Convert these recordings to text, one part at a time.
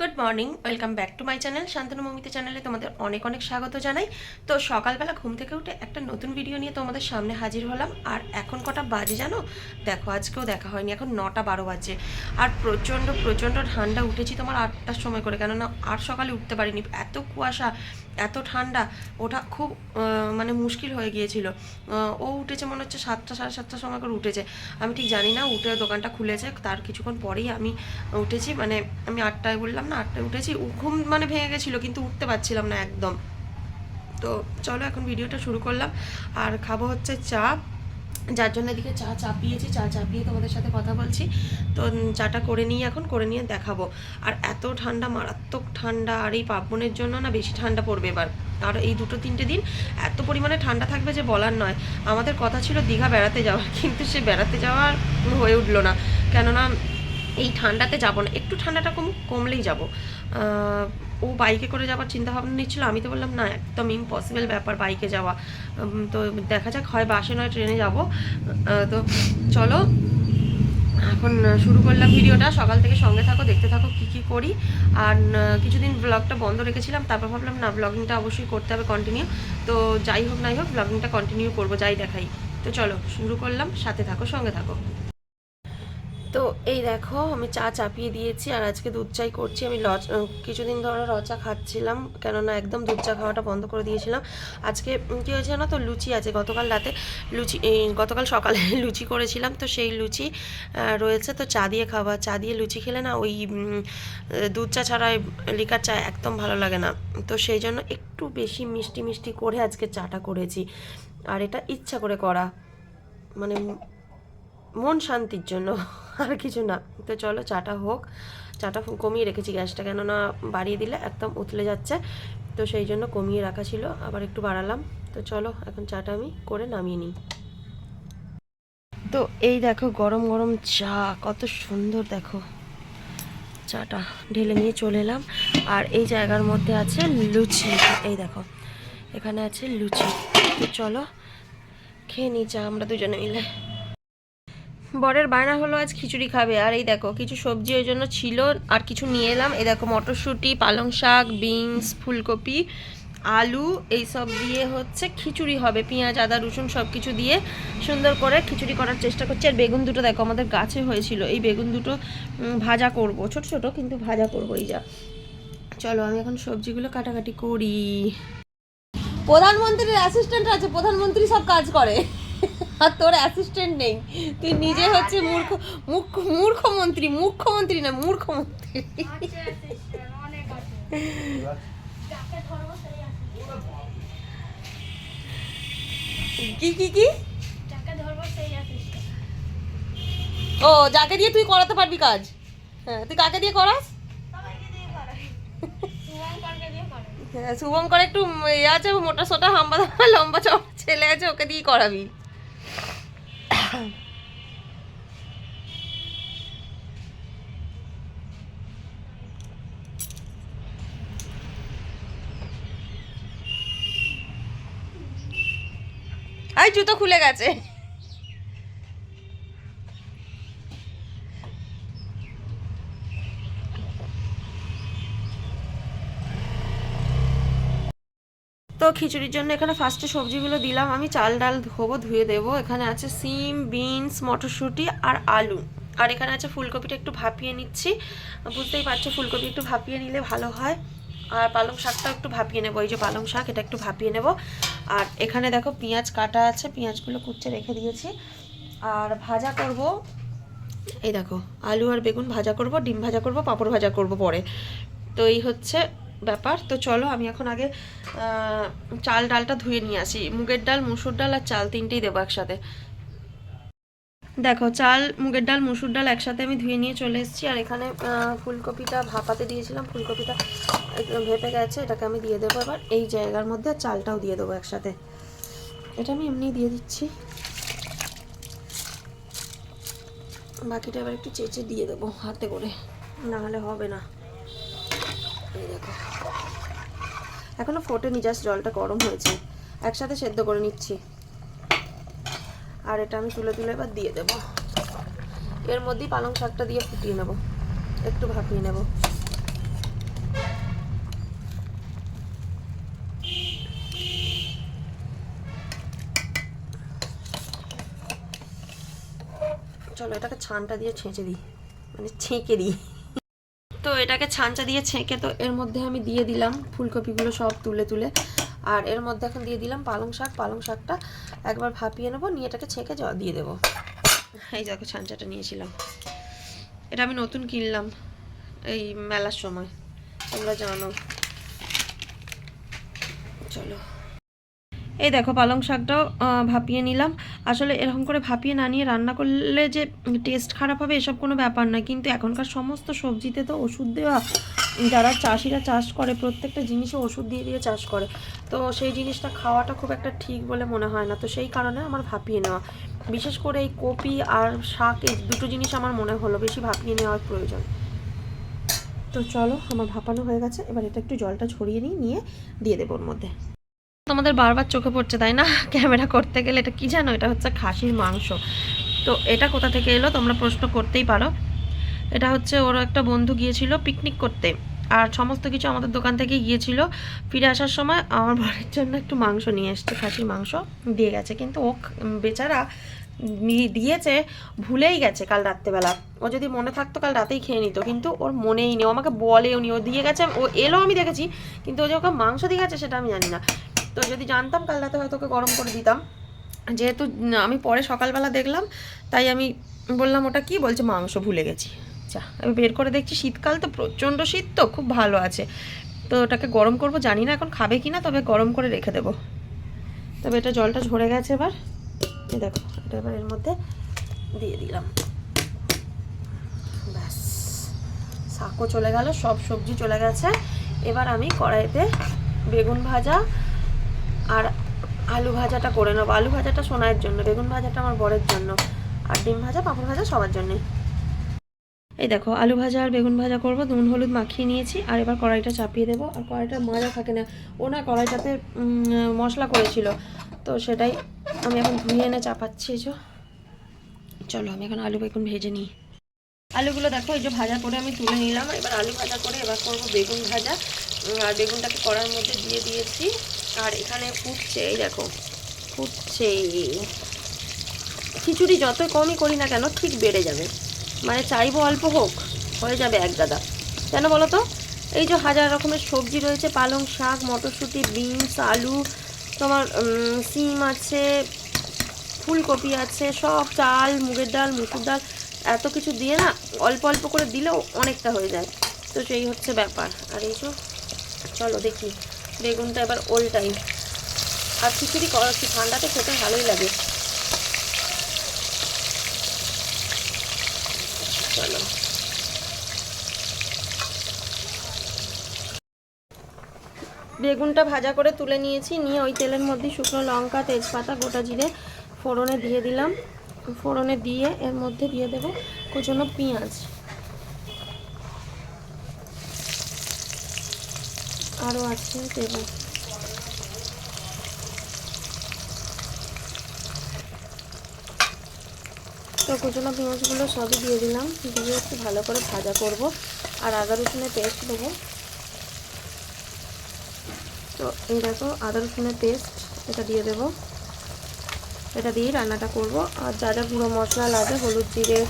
Good morning welcome back to my channel Shantanu Mamita চ্যানেলে তোমাদের অনেক অনেক স্বাগত জানাই। তো সকালবেলা ঘুম থেকে উঠে একটা নতুন ভিডিও নিয়ে তোমাদের সামনে হাজির হলাম। আর এখন কটা বাজে জানো? দেখো, আজকেও দেখা হয়নি। এখন নটা বারো বাজে। আর প্রচণ্ড প্রচণ্ড ঠান্ডা উঠেছি তোমার আটটার সময় করে। কেননা আর সকালে উঠতে পারিনি। এত কুয়াশা এত ঠান্ডা ওটা খুব মানে মুশকিল হয়ে গিয়েছিল। ও উঠেছে মনে হচ্ছে সাতটা, সাড়ে সাতটার সময় করে উঠেছে। আমি ঠিক জানি না, উঠে দোকানটা খুলেছে, তার কিছুক্ষণ পরেই আমি উঠেছি মানে আমি আটটায় বললাম, না, আটটায় উঠেছি। ঘুম মানে ভেঙে গেছিল, কিন্তু উঠতে পারছিলাম না একদম। তো চলো এখন ভিডিওটা শুরু করলাম। আর খাব হচ্ছে চা। যার জন্য এদিকে চা চাপিয়েছি, চা চাপিয়ে তোমাদের সাথে কথা বলছি। তো চাটা করে নিই এখন, করে নিয়ে দেখাবো। আর এত ঠান্ডা, মারাত্মক ঠান্ডা, আর এই পার্বণের জন্য না বেশি ঠান্ডা পড়বে এবার। আর এই দুটো তিনটে দিন এত পরিমাণে ঠান্ডা থাকবে যে বলার নয়। আমাদের কথা ছিল দীঘা বেড়াতে যাওয়ার, কিন্তু সে বেড়াতে যাওয়ার হয়ে উঠল না। কেননা এই ঠান্ডাতে যাব না। একটু ঠান্ডাটা কম, কমলেই যাব। ও বাইকে করে যাওয়ার চিন্তা ভাবনা নিচ্ছিল, আমি তো বললাম, না, একদম ইম্পসিবল ব্যাপার বাইকে যাওয়া। তো দেখা যাক, হয় বাসে নয় ট্রেনে যাব। তো চলো, এখন শুরু করলাম ভিডিওটা। সকাল থেকে সঙ্গে থাকো, দেখতে থাকো কি কি করি। আর কিছুদিন ব্লগটা বন্ধ রেখেছিলাম, তারপর ভাবলাম, না ব্লগিংটা অবশ্যই করতে হবে কন্টিনিউ তো যাই হোক, নাই হোক ব্লগিংটা কন্টিনিউ করব, যাই দেখাই। তো চলো, শুরু করলাম, সাথে থাকো, সঙ্গে থাকো। তো এই দেখো, আমি চা চাপিয়ে দিয়েছি আর আজকে দুধ চাই করছি। আমি লচ কিছুদিন ধরে রচা খাচ্ছিলাম, কেননা একদম দুধ চা খাওয়াটা বন্ধ করে দিয়েছিলাম। আজকে কী হয়েছে না তো? লুচি আছে, গতকাল রাতে লুচি গতকাল সকালে লুচি করেছিলাম, তো সেই লুচি রয়েছে, তো চা দিয়ে খাওয়া চা দিয়ে লুচি খেলে না ওই দুধ চা ছাড়া লিকার চা একদম ভালো লাগে না। তো সেই জন্য একটু বেশি মিষ্টি মিষ্টি করে আজকে চাটা করেছি। আর এটা ইচ্ছা করে করা। মানে মন শান্তির জন্য, আর কিছু না। তো চলো চাটা হোক। চাটা কমিয়ে রেখেছি গ্যাসটা, কেননা বাড়িয়ে দিলে একদম উতলে যাচ্ছে। তো সেই জন্য কমিয়ে রাখা ছিল, আবার একটু বাড়ালাম। তো চলো, এখন চাটা আমি করে নামিয়ে নিই। তো এই দেখো, গরম গরম চা, কত সুন্দর দেখো। চাটা ঢেলে নিয়ে চলে এলাম। আর এই জায়গার মধ্যে আছে লুচি। এই দেখো, এখানে আছে লুচি। তো চলো, খেয়ে নিই চা, আমরা দুজনে মিলে। বরের বায়না হলো আজ খিচুড়ি খাবে। আর এই দেখো, কিছু সবজি ওই জন্য ছিল, আর কিছু নিয়ে এলাম। এই দেখো, মটরশুঁটি, পালং শাক, বিনস, ফুলকপি, আলু, এই সব দিয়ে হচ্ছে খিচুড়ি হবে। পেঁয়াজ, আদা, রসুন সব কিছু দিয়ে সুন্দর করে খিচুড়ি করার চেষ্টা করছি। আর বেগুন দুটো দেখো, আমাদের গাছে হয়েছিল। এই বেগুন দুটো ভাজা করব। ছোট ছোট, কিন্তু ভাজা করব এই যা। চলো, আমি এখন সবজিগুলো কাটাকাটি করি। প্রধানমন্ত্রীর অ্যাসিস্ট্যান্ট আছে, প্রধানমন্ত্রী সব কাজ করে। আর তোর অ্যাসিস্ট্যান্ট নেই। তুই নিজে হচ্ছে মূর্খ মুখ্য মূর্খমন্ত্রী মুখ্যমন্ত্রী না মূর্খমন্ত্রী কি কি কি? ও যাকে দিয়ে তুই করাতে পারবি কাজ? হ্যাঁ তুই কাকে দিয়ে করাস? হ্যাঁ শুভঙ্কর একটু ইয়ে আছে মোটা সোটা হাম্বা লম্বা চড়া ছেলে আছে ওকে দিয়ে করাবি। আই জুতো খুলে গেছে। খিচুড়ির জন্য এখানে ফার্স্টে সবজিগুলো দিলাম। আমি চাল ডাল ধোবো, ধুয়ে দেবো। এখানে আছে সিম, বিনস, মটরশুঁটি আর আলু। আর এখানে আছে ফুলকপিটা একটু ভাপিয়ে নিচ্ছি। বুঝতেই পারছ, ফুলকপি একটু ভাপিয়ে নিলে ভালো হয়। আর পালং শাকটাও একটু ভাপিয়ে নেব। এই যে পালং শাক, এটা একটু ভাপিয়ে নেব। আর এখানে দেখো পেঁয়াজ কাটা আছে। পেঁয়াজগুলো কুচে রেখে দিয়েছি। আর ভাজা করব, এই দেখো, আলু আর বেগুন ভাজা করব, ডিম ভাজা করব, পাঁপড় ভাজা করব পরে। তো এই হচ্ছে ব্যাপার। তো চলো, আমি এখন আগে চাল ডালটা ধুয়ে নিয়ে আসি। মুগের ডাল, মুসুর ডাল আর চাল তিনটেই দেবো একসাথে। দেখো, চাল, মুগের ডাল, মুসুর ডাল একসাথে আমি ধুয়ে নিয়ে চলে এসেছি। আর এখানে ফুলকপিটা ভাপাতে দিয়েছিলাম। ফুলকপিটা ভেপে গেছে, এটাকে আমি দিয়ে দেবো এবার। এই জায়গার মধ্যে চালটাও দিয়ে দেবো একসাথে। এটা আমি এমনি দিয়ে দিচ্ছি। বাকিটা এবার একটু চেঁচে দিয়ে দেবো, হাতে করে। নাহলে হবে না। এখনও এখনও ফোটেনি জাস্ট জলটা গরম হয়েছে। একসাথে সেদ্ধ করে নিচ্ছি। আর এটা আমি তুলে তুলে এবার দিয়ে দেব। এর মধ্যেই পালং শাকটা দিয়ে ফুটিয়ে নেব। একটু ভাপিয়ে নেব। চলো এটাকে ছানটা দিয়ে ছেঁচে দিই। মানে ছেঁকে দিই। এটাকে ছাঁচা দিয়ে ছেঁকে তো এর মধ্যে আমি দিয়ে দিলাম ফুলকপিগুলো সব তুলে তুলে। আর এর মধ্যে এখন দিয়ে দিলাম পালং শাক। পালং শাকটা একবার ভাপিয়ে নেব, নিয়ে এটাকে ছেঁকে দিয়ে দেবো। এই দেখো ছাঁচাটা নিয়েছিলাম। এটা আমি নতুন কিনলাম এই মেলার সময়, তোমরা জানো। চলো। এই দেখো পালং শাকটাও ভাপিয়ে নিলাম। আসলে এরকম করে ভাপিয়ে না নিয়ে রান্না করলে যে টেস্ট খারাপ হবে, এসব কোনো ব্যাপার নয় কিন্তু এখনকার সমস্ত সবজিতে তো ওষুধ দেওয়া, যারা চাষিরা চাষ করে, প্রত্যেকটা জিনিসে ওষুধ দিয়ে দিয়ে চাষ করে। তো সেই জিনিসটা খাওয়াটা খুব একটা ঠিক বলে মনে হয় না। তো সেই কারণে আমার ভাপিয়ে নেওয়া। বিশেষ করে এই কপি আর শাক, এই দুটো জিনিস আমার মনে হলো, বেশি ভাপিয়ে নেওয়ার প্রয়োজন। তো চলো, আমার ভাপানো হয়ে গেছে। এবার এটা একটু জলটা ছড়িয়ে নিই, নিয়ে দিয়ে দেবো ওর মধ্যে। তোমাদের বারবার চোখে পড়ছে, তাই না? ক্যামেরা করতে গেলে এটা কি জানো? এটা হচ্ছে খাসির মাংস। তো এটা কোথা থেকে এলো? তোমরা প্রশ্ন করতেই পারো। এটা হচ্ছে ওর একটা বন্ধু গিয়েছিল পিকনিক করতে। আর সমস্ত কিছু আমাদের দোকান থেকে গিয়েছিল। ফিরে আসার সময় আমার বাড়ির জন্য একটু মাংস নিয়ে এসছে, খাসির মাংস। দিয়ে গেছে। কিন্তু ও বেচারা দিয়েছে, ভুলেই গেছে কাল রাত্রেবেলা। ও যদি মনে থাকতো কাল রাতেই খেয়ে নিত। কিন্তু ওর মনেই নেই। ও আমাকে বলেও নি ও দিয়ে গেছে, ও এলো আমি দেখেছি। কিন্তু ও যে ওকে মাংস দিয়ে গেছে, সেটা আমি জানি না। তো যদি জানতাম কাল রাতে হয়তো ওকে গরম করে দিতাম। যেহেতু আমি পরে সকালবেলা দেখলাম, তাই আমি বললাম, ওটা কি? বলছে, মাংস, ভুলে গেছি। যা, আমি বের করে দেখছি, শীতকাল তো প্রচণ্ড শীত তো, খুব ভালো আছে। তো ওটাকে গরম করব, জানি না এখন খাবে কি না তবে গরম করে রেখে দেবো। তবে এটা জলটা ঝরে গেছে এবার। দেখো, এটা এবার এর মধ্যে দিয়ে দিলাম। ব্যাস, শাকও চলে গেল, সব সবজি চলে গেছে। এবার আমি কড়াইতে বেগুন ভাজা আর আলু ভাজাটা করে নেব। আলু ভাজাটা সোনায়ের জন্য, বেগুন ভাজাটা আমার বরের জন্য, আর ডিম ভাজা, পাঁপড় ভাজা সবার জন্যে। এই দেখো, আলু ভাজা আর বেগুন ভাজা করব, নুন, হলুদ মাখিয়ে নিয়েছি, আর এবার কড়াইটা চাপিয়ে দেবো। আর কড়াইটা মাজা থাকে না, ও না কড়াইটাতে মশলা করেছিল, তো সেটাই আমি এখন ধুয়ে এনে চাপাচ্ছি যে। চলো, আমি এখন আলু বেগুন ভেজে নিই। আলুগুলো দেখো, এই যে ভাজা করে আমি তুলে নিলাম। এবার আলু ভাজা করে এবার করব বেগুন ভাজা। আর বেগুনটাকে কড়ার মধ্যে দিয়ে দিয়েছি। আর এখানে ফুটছে, এই দেখো, ফুটছে। খিচুড়ি যত কমই করি না কেন, ঠিক বেড়ে যাবে। মানে চাইব অল্প হোক, হয়ে যাবে এক গাদা। কেন বলো তো? এই যে হাজার রকমের সবজি রয়েছে, পালং শাক, মটরশুঁটি, বিনস, আলু, তোমার সিম আছে, ফুলকপি আছে, সব চাল, মুগের ডাল, মুসুর ডাল, এত কিছু দিয়ে না অল্প অল্প করে দিলেও অনেকটা হয়ে যায়। তো সেই হচ্ছে ব্যাপার। আর এই চলো দেখি। বেগুনটা এবার ওল্টাই আর খিচুড়ি করা ঠান্ডাতে খেতে ভালোই লাগে। চলো। বেগুনটা ভাজা করে তুলে নিয়েছি, নিয়ে ওই তেলের মধ্যে শুকনো লঙ্কা, তেজপাতা, গোটা জিরে ফোড়নে দিয়ে দিলাম। ফোড়নে দিয়ে এর মধ্যে দিয়ে দেবো কুচনো পেঁয়াজ। আরও আছে, দেবো। তো কুচনো পেঁয়াজগুলো সবই দিয়ে দিলাম। দিয়ে একটু ভালো করে ভাজা করব। আর আদা রসুনের পেস্ট দেবো। তো এই দেখো, আদা রসুনের পেস্ট, এটা দিয়ে দেবো। এটা দিয়েই রান্নাটা করব। আর যা যা গুঁড়ো মশলা লাগে, হলুদ জিরে,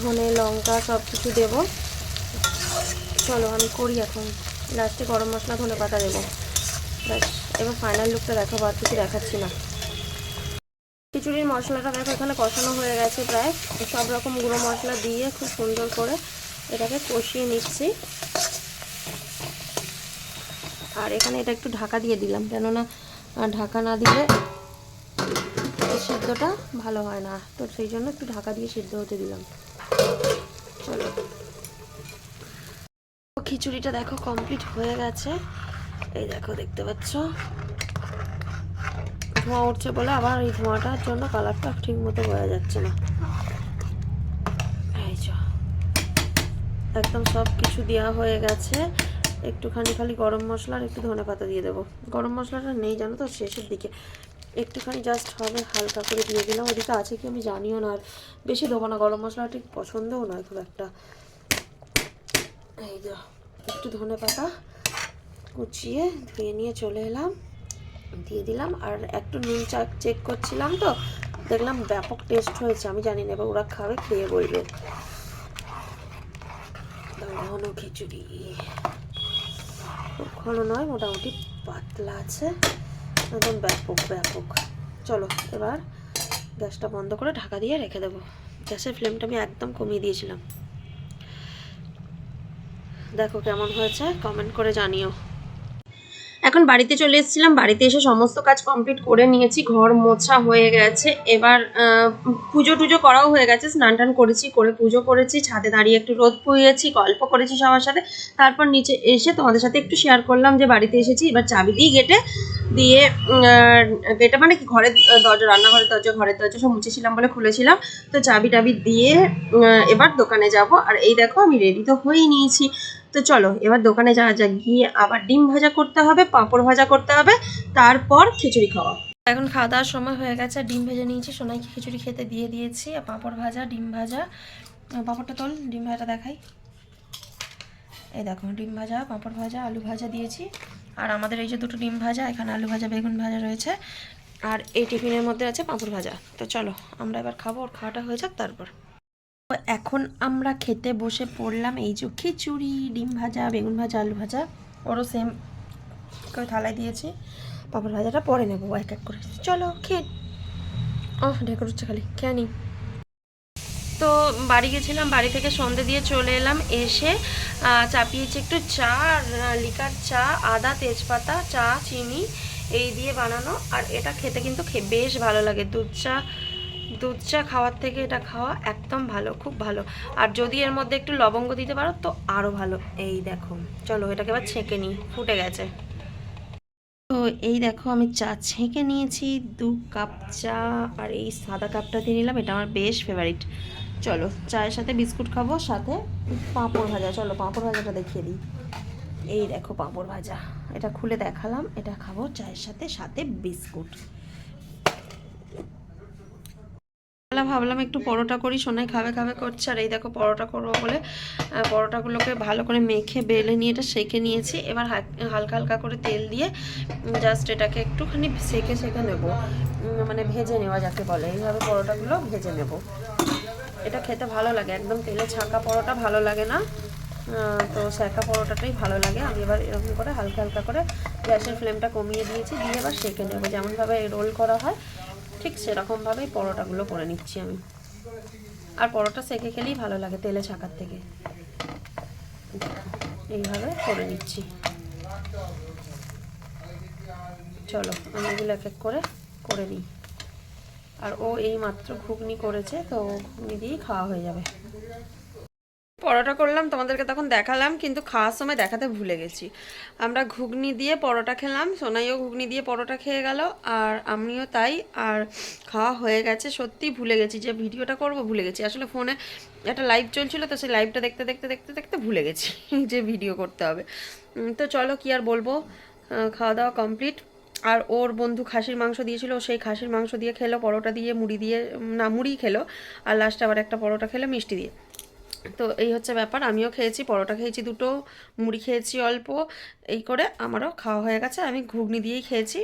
ধনে লঙ্কা সব কিছু দেবো। চলো, আমি করি এখন। লাস্টে গরম মশলা ধনে পাতা দেবো। ব্যাস, এবার ফাইনাল লুকটা দেখো আর কিছু দেখাচ্ছি না। খিচুড়ির মশলাটা দেখো, এখানে কষানো হয়ে গেছে প্রায়। সব রকম গুঁড়ো মশলা দিয়ে খুব সুন্দর করে এটাকে কষিয়ে নিচ্ছি। আর এখানে এটা একটু ঢাকা দিয়ে দিলাম, কেননা ঢাকা না দিলে সিদ্ধটা ভালো হয় না। তো সেই জন্য একটু ঢাকা দিয়ে সিদ্ধ হতে দিলাম। চলো। খিচুড়িটা দেখো কমপ্লিট হয়ে গেছে। এই দেখো, দেখতে পাচ্ছ? ধোঁয়া উঠছে বলে আবার এই ধোঁয়াটার জন্য কালারটা ঠিক মতো বোঝা যাচ্ছে না। একদম সব কিছু দেওয়া হয়ে গেছে। একটুখানি খালি গরম মশলা আর একটু ধনে পাতা দিয়ে দেবো। গরম মশলাটা নেই, জানো তো, শেষের দিকে। একটুখানি জাস্ট হবে, হালকা করে দিয়ে দিলাম। ওদিকে আছে কি আমি জানিও না। আর বেশি দেবো না, গরম মশলা ঠিক পছন্দও নয় খুব একটা। এই যা। একটু ধনে পাতা কুচিয়ে ধুয়ে নিয়ে চলে এলাম। দিয়ে দিলাম আর একটু নুন চা চেক করছিলাম তো, দেখলাম ব্যাপক টেস্ট হয়েছে, আমি জানি না, এবার ওরা খাবে, খেয়ে বলবে। ঘন খিচুড়ি। ঘন নয়, মোটামুটি পাতলা আছে। একদম ব্যাপক ব্যাপক। চলো এবার গ্যাসটা বন্ধ করে ঢাকা দিয়ে রেখে দেবো। গ্যাসের ফ্লেমটা আমি একদম কমিয়ে দিয়েছিলাম। দেখো কেমন হয়েছে কমেন্ট করে জানিও। এখন বাড়িতে চলে এসেছিলাম, বাড়িতে এসে সমস্ত কাজ কমপ্লিট করে নিয়েছি, ঘর মোছা হয়ে গেছে। এবার পুজো টুজো করাও হয়ে গেছে, স্নান টান করেছি, করে পুজো করেছি, ছাদে দাঁড়িয়ে একটু রোদ পুয়েছি গল্প করেছি সবার সাথে। তারপর নিচে এসে তোমাদের সাথে একটু শেয়ার করলাম যে বাড়িতে এসেছি, এবার চাবি দিই গেটে দিয়ে গেটে মানে কি ঘরের দরজা, রান্নাঘরের দরজা, ঘরের দরজা সব মুছেছিলাম বলে খুলেছিলাম। তো চাবি টাবি দিয়ে এবার দোকানে যাব। আর এই দেখো আমি রেডি তো হয়েই নিয়েছি। তো চলো, এবার দোকানে যাওয়া যাক। গিয়ে আবার ডিম ভাজা করতে হবে, পাঁপড় ভাজা করতে হবে, তারপর খিচুড়ি খাওয়া। এখন খাওয়া দাওয়ার সময় হয়ে গেছে ডিম ভেজে নিয়েছি, সোনাইকে খিচুড়ি খেতে দিয়ে দিয়েছি, আর পাঁপড় ভাজা, ডিম ভাজা। পাঁপড়টা তোল, ডিম ভাজাটা দেখাই। এই দেখো, ডিম ভাজা, পাঁপড় ভাজা, আলু ভাজা দিয়েছি। আর আমাদের এই যে দুটো ডিম ভাজা, এখানে আলু ভাজা, বেগুন ভাজা রয়েছে। আর এই টিফিনের মধ্যে আছে পাঁপড় ভাজা। তো চলো, আমরা এবার খাব, ওর খাওয়াটা হয়ে যাক, তারপর। এখন আমরা খেতে বসে পড়লাম এই যে খিচুড়ি, ডিম ভাজা, বেগুন ভাজা, আলু ভাজা, ওরও সেম করে থালায় দিয়েছি। পাপড় ভাজাটা পরে নেব, এক এক করে। চলো খেয়ে ও ঢেকে উঠছে খালি, খেয়ে তো বাড়ি গেছিলাম, বাড়ি থেকে সন্ধে দিয়ে চলে এলাম, এসে চাপিয়েছি একটু চা লিকার চা, আদা, তেজপাতা, চা, চিনি, এই দিয়ে বানানো। আর এটা খেতে কিন্তু বেশ ভালো লাগে। দুধ চা দুধ চা খাওয়ার থেকে এটা খাওয়া একদম ভালো, খুব ভালো। আর যদি এর মধ্যে একটু লবঙ্গ দিতে পারো তো আরও ভালো। এই দেখো, চলো এটাকে এবার ছেঁকে নিই, ফুটে গেছে। তো এই দেখো, আমি চা ছেঁকে নিয়েছি, দু কাপ চা আর এই সাদা কাপটা দিয়ে নিলাম, এটা আমার বেশ ফেভারিট চলো, চায়ের সাথে বিস্কুট খাব, সাথে পাঁপড় ভাজা। চলো, পাঁপড় ভাজাটা দেখিয়ে দিই। এই দেখো পাঁপড় ভাজা, এটা খুলে দেখালাম, এটা খাব চায়ের সাথে সাথে বিস্কুট। বেলা ভাবলাম একটু পরোটা করি, সোনাই খাবে খাবে করছে। আর এই দেখো পরোটা করব বলে পরোটাগুলোকে ভালো করে মেখে, বেলে নিয়ে এটা সেঁকে নিয়েছি। এবার হালকা হালকা করে তেল দিয়ে জাস্ট এটাকে একটুখানি সেঁকে সেঁকে নেব। মানে ভেজে নেওয়া যাকে বলে। এইভাবে পরোটাগুলো ভেজে নেব। এটা খেতে ভালো লাগে, একদম তেলে ছাঁকা পরোটা ভালো লাগে না। তো সেকা পরোটাটাই ভালো লাগে। আমি এবার এরকম করে হালকা হালকা করে গ্যাসের ফ্লেমটা কমিয়ে দিয়েছি, দিয়ে এবার সেঁকে নেব। যেমনভাবে রোল করা হয় ঠিক সেরকমভাবেই পরোটাগুলো করে নিচ্ছি আমি। আর পরোটা সেকে খেলেই ভালো লাগে তেলে ছাকার থেকে। এইভাবে করে নিচ্ছি। চলো, আমি এগুলো এক এক করে করে নিই। আর ও এই মাত্র ঘুগনি করেছে, তো ঘুগনি দিয়েই খাওয়া হয়ে যাবে। পরোটা করলাম, তোমাদেরকে তখন দেখালাম, কিন্তু খাওয়ার সময় দেখাতে ভুলে গেছি। আমরা ঘুগনি দিয়ে পরোটা খেলাম, সোনাইও ঘুগনি দিয়ে পরোটা খেয়ে গেল, আর আমিও তাই, আর খাওয়া হয়ে গেছে। সত্যি ভুলে গেছি, যে ভিডিওটা করব ভুলে গেছি। আসলে ফোনে একটা লাইভ চলছিল, তো সেই লাইভটা দেখতে দেখতে দেখতে দেখতে ভুলে গেছি যে ভিডিও করতে হবে। তো চলো কি আর বলব? খাওয়া দাওয়া কমপ্লিট আর ওর বন্ধু খাসির মাংস দিয়েছিল সেই খাসির মাংস দিয়ে খেলো, পরোটা দিয়ে, মুড়ি দিয়ে না মুড়ি খেলো, আর লাস্টে আবার একটা পরোটা খেলো, মিষ্টি দিয়ে। তো এই হচ্ছে ব্যাপার। আমিও খেয়েছি, পরোটা খেয়েছি দুটো, মুড়ি খেয়েছি অল্প, এই করে আমারও খাওয়া হয়ে গেছে। আমি ঘুগনি দিয়েই খেয়েছি।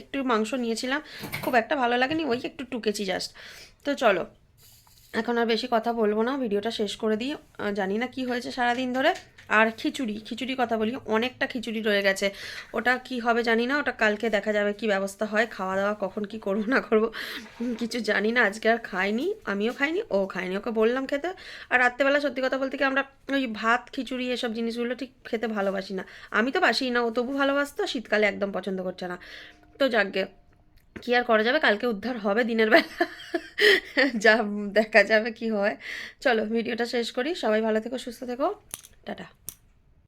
একটু মাংস নিয়েছিলাম, খুব একটা ভালো লাগেনি, ওই একটু টুকেছি জাস্ট তো চলো এখন আর বেশি কথা বলব না, ভিডিওটা শেষ করে দিই। জানি না কি হয়েছে সারাদিন ধরে। আর খিচুড়ি খিচুড়ি কথা বলি, অনেকটা খিচুড়ি রয়ে গেছে। ওটা কি হবে জানি না, ওটা কালকে দেখা যাবে কি ব্যবস্থা হয় খাওয়া দাওয়া কখন কি করব, না করব কিছু জানি না। আজকে আর খাইনি, আমিও খাইনি, ও খাইনি ওকে বললাম খেতে। আর রাত্রেবেলা সত্যি কথা বলতে কি আমরা ওই ভাত, খিচুড়ি এসব জিনিসগুলো ঠিক খেতে ভালোবাসি না। আমি তো বাসি না, ও তবু ভালোবাসতো, শীতকালে একদম পছন্দ করছে না। তো যাকগে কি আর করা যাবে? কালকে উদ্ধার হবে দিনের বেলা। যা দেখা যাবে কি হয়। চলো, ভিডিওটা শেষ করি। সবাই ভালো থেকো, সুস্থ থেকো। টাটা।